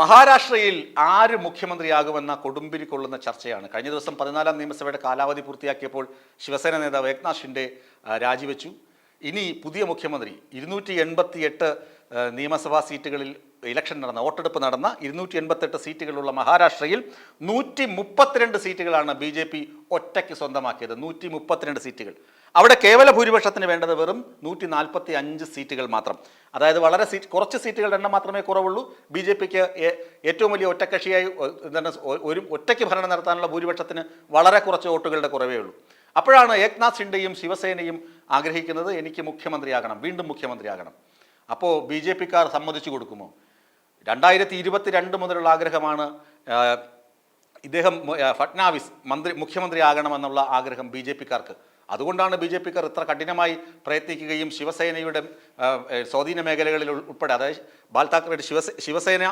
മഹാരാഷ്ട്രയിൽ ആര് മുഖ്യമന്ത്രിയാകുമെന്ന കൊടുമ്പിരി കൊള്ളുന്ന ചർച്ചയാണ്. കഴിഞ്ഞ ദിവസം പതിനാലാം നിയമസഭയുടെ കാലാവധി പൂർത്തിയാക്കിയപ്പോൾ ശിവസേന നേതാവ് ഏക്നാഥ് ഷിൻഡെ രാജിവെച്ചു. ഇനി പുതിയ മുഖ്യമന്ത്രി ഇരുന്നൂറ്റി എൺപത്തി എട്ട് നിയമസഭാ സീറ്റുകളിൽ ഇലക്ഷൻ നടന്ന വോട്ടെടുപ്പ് നടന്ന ഇരുന്നൂറ്റി എൺപത്തെട്ട് സീറ്റുകളുള്ള മഹാരാഷ്ട്രയിൽ നൂറ്റി മുപ്പത്തിരണ്ട് സീറ്റുകളാണ് ബി ജെ പി ഒറ്റയ്ക്ക് സ്വന്തമാക്കിയത്. നൂറ്റി മുപ്പത്തിരണ്ട് സീറ്റുകൾ. അവിടെ കേവല ഭൂരിപക്ഷത്തിന് വേണ്ടത് വെറും നൂറ്റി നാൽപ്പത്തി അഞ്ച് സീറ്റുകൾ മാത്രം. അതായത് വളരെ സീറ്റ് കുറച്ച് സീറ്റുകളുടെ എണ്ണം മാത്രമേ കുറവുള്ളൂ. ബി ജെ പിക്ക് ഏറ്റവും വലിയ ഒറ്റക്കക്ഷിയായി എന്താണ് ഒരു ഒറ്റയ്ക്ക് ഭരണം നടത്താനുള്ള ഭൂരിപക്ഷത്തിന് വളരെ കുറച്ച് വോട്ടുകളുടെ കുറവേ ഉള്ളൂ. അപ്പോഴാണ് ഏക്നാഥ് ഷിൻഡെയും ശിവസേനയും ആഗ്രഹിക്കുന്നത് എനിക്ക് മുഖ്യമന്ത്രിയാകണം വീണ്ടും മുഖ്യമന്ത്രിയാകണം. അപ്പോൾ ബി ജെ പിക്കാർ സമ്മതിച്ചു കൊടുക്കുമോ? രണ്ടായിരത്തി ഇരുപത്തി രണ്ട് മുതലുള്ള ആഗ്രഹമാണ് ഇദ്ദേഹം ഫട്നാവിസ് മന്ത്രി മുഖ്യമന്ത്രിയാകണമെന്നുള്ള ആഗ്രഹം ബി ജെ പിക്കാർക്ക്. അതുകൊണ്ടാണ് ബി ജെ പിക്കാർ ഇത്ര കഠിനമായി പ്രയത്നിക്കുകയും ശിവസേനയുടെ സ്വാധീന മേഖലകളിൽ ഉൾപ്പെടെ അതായത് ബാൽ താക്കറെയുടെ ശിവസേ ശിവസേന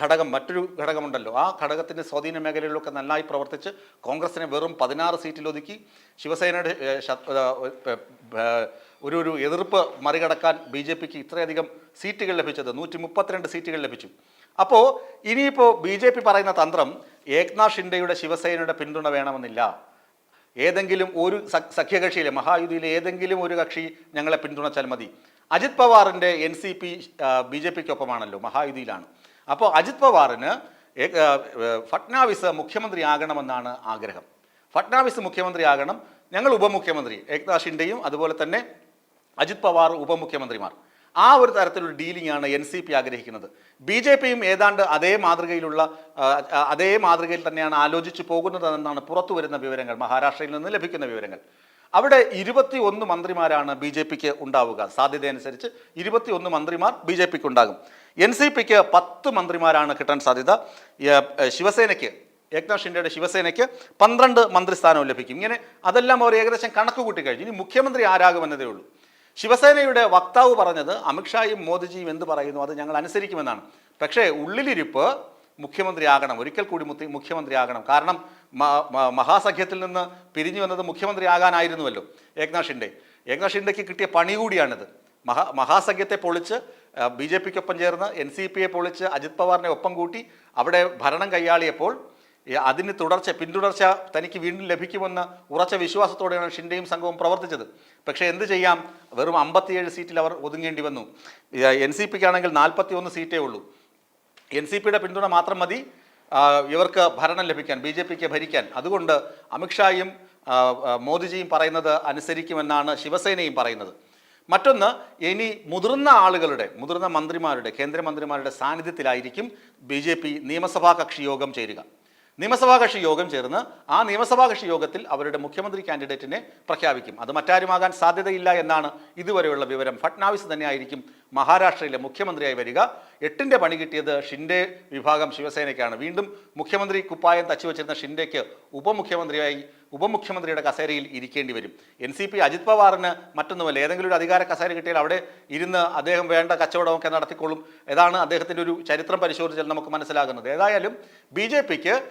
ഘടകം മറ്റൊരു ഘടകമുണ്ടല്ലോ. ആ ഘടകത്തിന്റെ സ്വാധീന മേഖലകളിലൊക്കെ നന്നായി പ്രവർത്തിച്ച് കോൺഗ്രസിനെ വെറും പതിനാറ് സീറ്റിലൊതുക്കി ശിവസേനയുടെ ഒരു ഒരു എതിർപ്പ് മറികടക്കാൻ ബി ജെ പിക്ക് ഇത്രയധികം സീറ്റുകൾ ലഭിച്ചത് നൂറ്റി മുപ്പത്തിരണ്ട് സീറ്റുകൾ ലഭിച്ചു. അപ്പോൾ ഇനിയിപ്പോൾ ബി ജെ പി പറയുന്ന തന്ത്രം ഏക്നാഥ് ഷിൻഡെയുടെ ശിവസേനയുടെ പിന്തുണ വേണമെന്നില്ല. ഏതെങ്കിലും ഒരു സഖ്- സഖ്യകക്ഷിയിലെ മഹായുതിയിലെ ഏതെങ്കിലും ഒരു കക്ഷി ഞങ്ങളെ പിന്തുണച്ചാൽ മതി. Ajit പവാറിന്റെ N C P B J പിക്കൊപ്പമാണല്ലോ മഹായുതിയിലാണ്. അപ്പോൾ അജിത് പവാറിന് ഫട്നാവിസ് മുഖ്യമന്ത്രി ആകണമെന്നാണ് ആഗ്രഹം. ഫട്നാവിസ് മുഖ്യമന്ത്രി ആകണം ഞങ്ങൾ ഉപമുഖ്യമന്ത്രി ഏക്നാഥ് അതുപോലെ തന്നെ അജിത് പവാർ ഉപമുഖ്യമന്ത്രിമാർ. ആ ഒരു തരത്തിലുള്ള ഡീലിംഗ് ആണ് എൻ സി പി ആഗ്രഹിക്കുന്നത്. ബി ജെ പിയും ഏതാണ്ട് അതേ മാതൃകയിലുള്ള അതേ മാതൃകയിൽ തന്നെയാണ് ആലോചിച്ച് പോകുന്നതെന്നാണ് പുറത്തു വരുന്ന വിവരങ്ങൾ മഹാരാഷ്ട്രയിൽ നിന്ന് ലഭിക്കുന്ന വിവരങ്ങൾ. അവിടെ ഇരുപത്തി ഒന്ന് മന്ത്രിമാരാണ് ബി ജെ പിക്ക് ഉണ്ടാവുക. സാധ്യതയനുസരിച്ച് ഇരുപത്തി ഒന്ന് മന്ത്രിമാർ ബി ജെ പിക്ക് ഉണ്ടാകും എൻ സി പിക്ക് പത്ത് മന്ത്രിമാരാണ് കിട്ടാൻ സാധ്യത. ശിവസേനയ്ക്ക് ഏക്നാഥ് ഷിൻഡെയുടെ ശിവസേനയ്ക്ക് പന്ത്രണ്ട് മന്ത്രിസ്ഥാനവും ലഭിക്കും. ഇങ്ങനെ അതെല്ലാം അവർ ഏകദേശം കണക്ക് കൂട്ടി കഴിഞ്ഞു. ഇനി മുഖ്യമന്ത്രി ആരാകുമെന്നതേ ഉള്ളൂ. ശിവസേനയുടെ വക്താവ് പറഞ്ഞത് അമിത്ഷായും മോദിജിയും എന്ത് പറയുന്നു അത് ഞങ്ങൾ അനുസരിക്കുമെന്നാണ്. പക്ഷേ ഉള്ളിലിരിപ്പ് മുഖ്യമന്ത്രിയാകണം. ഒരിക്കൽ കൂടി മുഖ്യമന്ത്രിയാകണം. കാരണം മഹാസഖ്യത്തിൽ നിന്ന് പിരിഞ്ഞു വന്നത് മുഖ്യമന്ത്രിയാകാനായിരുന്നുവല്ലോ ഏക്നാഥ് ഷിൻഡെ ഏക്നാഥ് ഷിൻഡെക്ക് കിട്ടിയ പണി കൂടിയാണിത്. മഹാ മഹാസഖ്യത്തെ പൊളിച്ച് ബി ജെ പിക്കൊപ്പം ചേർന്ന് എൻ സി പിയെ പൊളിച്ച് അജിത് പവാറിനെ ഒപ്പം കൂട്ടി അവിടെ ഭരണം കൈയാളിയപ്പോൾ അതിന് തുടർച്ച പിന്തുടർച്ച തനിക്ക് വീണ്ടും ലഭിക്കുമെന്ന ഉറച്ച വിശ്വാസത്തോടെയാണ് ഷിൻഡെയും സംഘവും പ്രവർത്തിച്ചത്. പക്ഷേ എന്ത് ചെയ്യാം? വെറും അമ്പത്തിയേഴ് സീറ്റിൽ അവർ ഒതുങ്ങേണ്ടി വന്നു. എൻ സി പിക്ക് ആണെങ്കിൽ നാൽപ്പത്തി ഒന്ന് സീറ്റേ ഉള്ളൂ. എൻ സി പിയുടെ പിന്തുണ മാത്രം മതി ഇവർക്ക് ഭരണം ലഭിക്കാൻ ബി ജെ പിക്ക് ഭരിക്കാൻ. അതുകൊണ്ട് അമിത്ഷായും മോദിജിയും പറയുന്നത് അനുസരിക്കുമെന്നാണ് ശിവസേനയും പറയുന്നത്. മറ്റൊന്ന് ഇനി മുതിർന്ന ആളുകളുടെ മുതിർന്ന മന്ത്രിമാരുടെ കേന്ദ്രമന്ത്രിമാരുടെ സാന്നിധ്യത്തിലായിരിക്കും ബി ജെ പി നിയമസഭാ കക്ഷി യോഗം ചേരുക. നിയമസഭാ കക്ഷി യോഗം ചേർന്ന് ആ നിയമസഭാ കക്ഷി യോഗത്തിൽ അവരുടെ മുഖ്യമന്ത്രി കാൻഡിഡേറ്റിനെ പ്രഖ്യാപിക്കും. അത് മറ്റാരുമാകാൻ സാധ്യതയില്ല എന്നാണ് ഇതുവരെയുള്ള വിവരം. ഫട്നാവിസ് തന്നെയായിരിക്കും മഹാരാഷ്ട്രയിലെ മുഖ്യമന്ത്രിയായി വരിക. എട്ടിന്റെ പണി കിട്ടിയത് ഷിൻഡെ വിഭാഗം ശിവസേനയ്ക്കാണ്. വീണ്ടും മുഖ്യമന്ത്രി കുപ്പായം തച്ചുവച്ചിരുന്ന ഷിൻഡെക്ക് ഉപമുഖ്യമന്ത്രിയായി ഉപമുഖ്യമന്ത്രിയുടെ കസേരയിൽ ഇരിക്കേണ്ടി വരും. എൻ സി പി അജിത് പവാറിന് മറ്റൊന്നുമല്ല. ഏതെങ്കിലും ഒരു അധികാര കസേര കിട്ടിയാൽ അവിടെ ഇരുന്ന് അദ്ദേഹം വേണ്ട കച്ചവടമൊക്കെ നടത്തിക്കൊള്ളും. ഏതാണ് അദ്ദേഹത്തിന്റെ ഒരു ചരിത്രം പരിശോധിച്ചാൽ നമുക്ക് മനസ്സിലാകുന്നത്. ഏതായാലും ബി ജെ പിക്ക്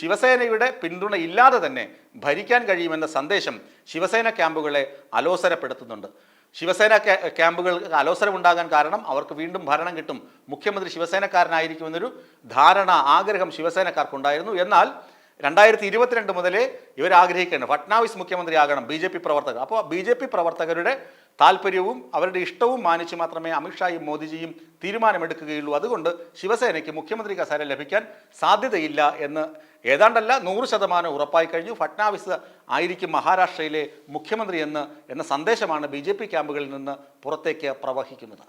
ശിവസേനയുടെ പിന്തുണ ഇല്ലാതെ തന്നെ ഭരിക്കാൻ കഴിയുമെന്ന സന്ദേശം ശിവസേന ക്യാമ്പുകളെ അലോസരപ്പെടുത്തുന്നുണ്ട്. ശിവസേന ക്യാമ്പുകൾ അലോസരം അലോസരമുണ്ടാകാൻ കാരണം അവർക്ക് വീണ്ടും ഭരണം കിട്ടും. മുഖ്യമന്ത്രി ശിവസേനക്കാരനായിരിക്കുമെന്നൊരു ധാരണ ആഗ്രഹം ശിവസേനക്കാർക്കുണ്ടായിരുന്നു. എന്നാൽ രണ്ടായിരത്തി ഇരുപത്തിരണ്ട് മുതലേ ഇവർ ആഗ്രഹിക്കുന്നുണ്ട് ഫട്നാവിസ് മുഖ്യമന്ത്രിയാകണം ബി ജെ പി പ്രവർത്തകർ. അപ്പോൾ ബി ജെ പി പ്രവർത്തകരുടെ താല്പര്യവും അവരുടെ ഇഷ്ടവും മാനിച്ച് മാത്രമേ അമിത്ഷായും മോദിജിയും തീരുമാനമെടുക്കുകയുള്ളൂ. അതുകൊണ്ട് ശിവസേനയ്ക്ക് മുഖ്യമന്ത്രി കസേര ലഭിക്കാൻ സാധ്യതയില്ല എന്ന് ഏതാണ്ടല്ല നൂറ് ശതമാനം ഉറപ്പായി കഴിഞ്ഞു. ഫട്നാവിസ് ആയിരിക്കും മഹാരാഷ്ട്രയിലെ മുഖ്യമന്ത്രി എന്ന് എന്ന സന്ദേശമാണ് ബി ജെ പി ക്യാമ്പുകളിൽ നിന്ന് പുറത്തേക്ക് പ്രവഹിക്കുന്നത്.